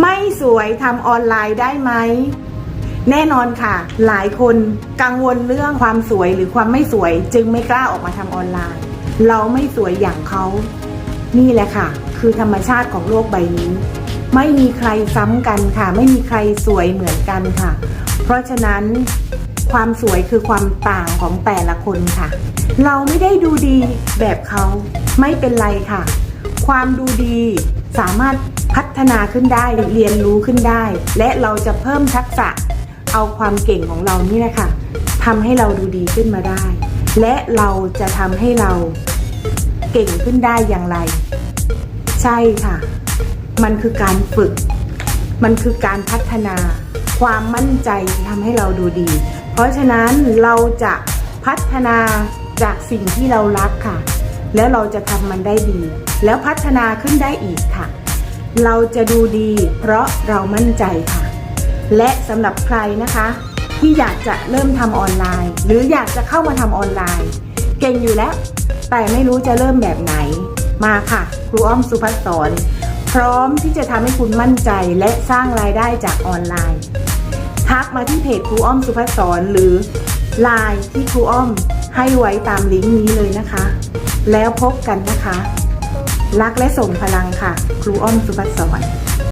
ไม่สวยทำออนไลน์ได้ไหม แน่นอนค่ะ หลายคนกังวลเรื่องความสวยหรือความไม่สวย จึงไม่กล้าออกมาทำออนไลน์ เราไม่สวยอย่างเขา นี่แหละค่ะ คือธรรมชาติของโลกใบนี้ ไม่มีใครซ้ำกันค่ะ ไม่มีใครสวยเหมือนกันค่ะ เพราะฉะนั้นความสวยคือความต่างของแต่ละคนค่ะ เราไม่ได้ดูดีแบบเขาไม่เป็นไรค่ะ ความดูดีสามารถ พัฒนาขึ้นได้เรียนรู้ขึ้นได้ และเราจะเพิ่มทักษะเอาความเก่งของเรานี่นะคะทำให้เราดูดีขึ้นมาได้ และเราจะทำให้เราเก่งขึ้นได้อย่างไร ใช่ค่ะ มันคือการฝึก มันคือการพัฒนา ความมั่นใจทำให้เราดูดี เพราะฉะนั้นเราจะพัฒนาจากสิ่งที่เรารักค่ะ แล้วเราจะทำมันได้ดี แล้วพัฒนาขึ้นได้อีกค่ะ เราจะดูดีเพราะเรามั่นใจค่ะ และสำหรับใครนะคะ ที่อยากจะเริ่มทำออนไลน์ หรืออยากจะเข้ามาทำออนไลน์ เก่งอยู่แล้ว แต่ไม่รู้จะเริ่มแบบไหน มาค่ะ ครูอ้อมสุภัสสอนพร้อมที่จะทำให้คุณมั่นใจและสร้างรายได้จากออนไลน์ ทักมาที่เพจครูอ้อมสุภัสสอนหรือไลน์ที่ครูอ้อมให้ไว้ตามลิงก์นี้เลยนะคะ แล้วพบกันนะคะ รักและส่งพลังค่ะ ครูอ้อมสุภัสสอน